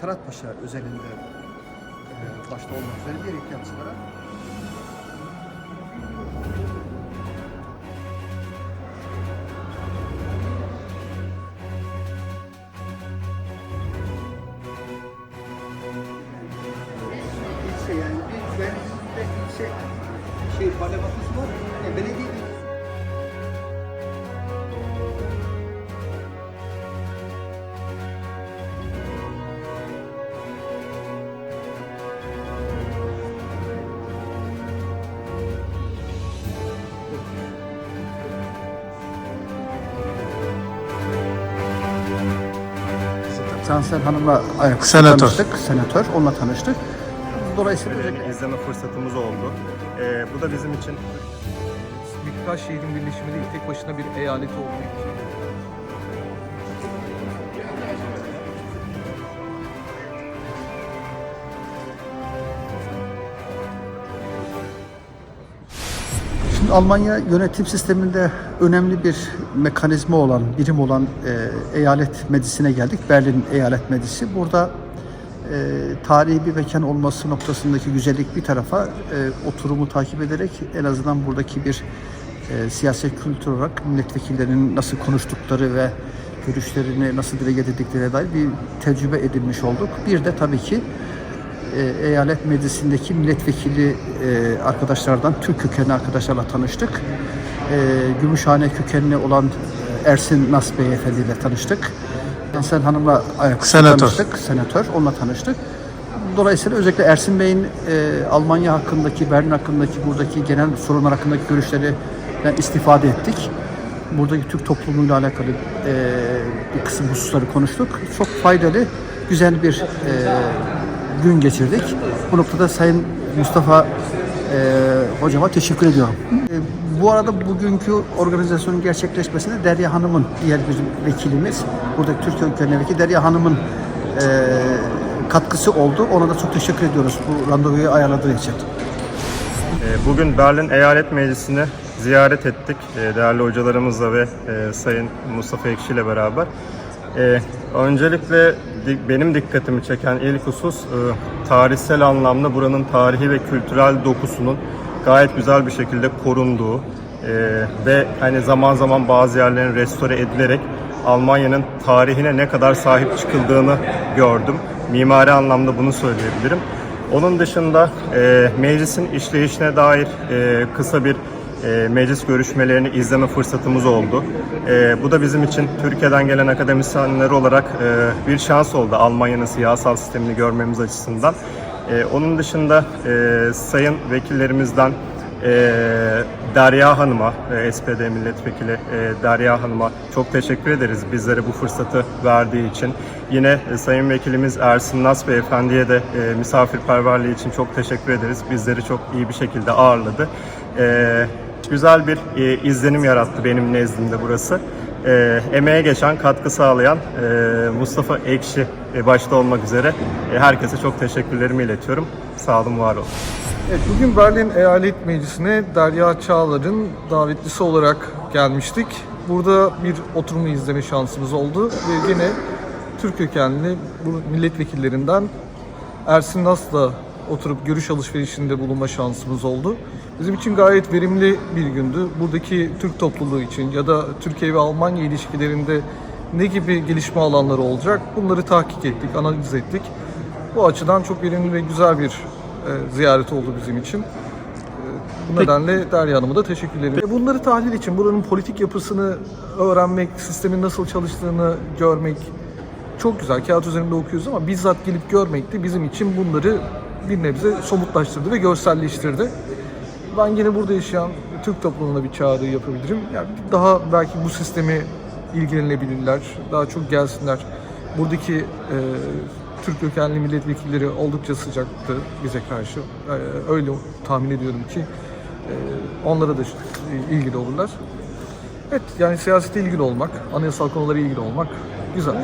Talat Paşa özelinde e, başta olmak üzere diğer ihtiyaçlara ilçe yani bir Beylikdüzü'nde ilçe şey parlamentosu var. E, belediye Cansel Hanım'la Senatör. tanıştık. Senatör. Onunla tanıştık. Dolayısıyla özellikle izleme fırsatımız oldu. Ee, bu da bizim için birkaç şehrin birleşimi değil, tek başına bir eyalet olduğu için. Şimdi Almanya yönetim sisteminde önemli bir mekanizma olan, birim olan e, eyalet meclisine geldik. Berlin Eyalet Meclisi. Burada e, tarihi bir mekan olması noktasındaki güzellik bir tarafa e, oturumu takip ederek en azından buradaki bir e, siyasi kültür olarak milletvekillerinin nasıl konuştukları ve görüşlerini nasıl dile getirdiklerine dair bir tecrübe edinmiş olduk. Bir de tabii ki e, eyalet meclisindeki milletvekili e, arkadaşlardan Türk kökenli arkadaşlarla tanıştık. E, Gümüşhane kökenli olan Ersin Nas Beyefendi ile tanıştık. Sen Hanım'la ayaküstü tanıştık. Senatör. Onunla tanıştık. Dolayısıyla özellikle Ersin Bey'in e, Almanya hakkındaki, Berlin hakkındaki, buradaki genel sorunlar hakkındaki görüşlerinden istifade ettik. Buradaki Türk toplumuyla alakalı e, bir kısım hususları konuştuk. Çok faydalı, güzel bir e, gün geçirdik. Bu noktada Sayın Mustafa e, hocama teşekkür ediyorum. E, bu arada bugünkü organizasyonun gerçekleşmesinde Derya Hanım'ın diğer bir vekilimiz, buradaki Türkiye kökenli vekili Derya Hanım'ın e, katkısı oldu. Ona da çok teşekkür ediyoruz bu randevuyu ayarladığı için. e, bugün Berlin Eyalet Meclisi'ni ziyaret ettik. E, değerli hocalarımızla ve e, Sayın Mustafa Ekşi ile beraber. E, öncelikle benim dikkatimi çeken ilk husus e, tarihsel anlamda buranın tarihi ve kültürel dokusunun gayet güzel bir şekilde korunduğu e, ve hani zaman zaman bazı yerlerin restore edilerek Almanya'nın tarihine ne kadar sahip çıkıldığını gördüm. Mimari anlamda bunu söyleyebilirim. Onun dışında e, meclisin işleyişine dair e, kısa bir e, meclis görüşmelerini izleme fırsatımız oldu. E, bu da bizim için Türkiye'den gelen akademisyenler olarak e, bir şans oldu Almanya'nın siyasal sistemini görmemiz açısından. E, onun dışında e, sayın vekillerimizden e, Derya Hanım'a, e, SPD milletvekili e, Derya Hanım'a çok teşekkür ederiz bizlere bu fırsatı verdiği için. Yine e, Sayın Vekilimiz Ersin Nas Beyefendi'ye de e, misafirperverliği için çok teşekkür ederiz. Bizleri çok iyi bir şekilde ağırladı. E, güzel bir e, izlenim yarattı benim nezdimde burası. E, emeğe geçen, katkı sağlayan e, Mustafa Ekşi e, başta olmak üzere e, herkese çok teşekkürlerimi iletiyorum. Sağ olun, var olun. Evet, bugün Berlin Eyalet Meclisi'ne Derya Çağlar'ın davetlisi olarak gelmiştik. Burada bir oturumu izleme şansımız oldu ve yine Türk kökenli milletvekillerinden Ersin Nas'la oturup görüş alışverişinde bulunma şansımız oldu. Bizim için gayet verimli bir gündü. Buradaki Türk topluluğu için ya da Türkiye ve Almanya ilişkilerinde ne gibi gelişme alanları olacak bunları tahkik ettik, analiz ettik. Bu açıdan çok verimli ve güzel bir e, ziyaret oldu bizim için. E, Bu nedenle Derya Hanım'a da teşekkürlerimi. E, Bunları tahlil için buranın politik yapısını öğrenmek, sistemin nasıl çalıştığını görmek çok güzel. Kağıt üzerinde okuyoruz ama bizzat gelip görmek de bizim için bunları bir nebze somutlaştırdı ve görselleştirdi. Ben yine burada yaşayan Türk toplumuna bir çağrı yapabilirim. Yani daha belki bu sistemi ilgilenebilirler, daha çok gelsinler. Buradaki e, Türk kökenli milletvekilleri oldukça sıcaktı bize karşı. E, öyle tahmin ediyorum ki e, onlara da ilgili olurlar. Evet yani siyasete ilgili olmak, anayasal konulara ilgili olmak güzel.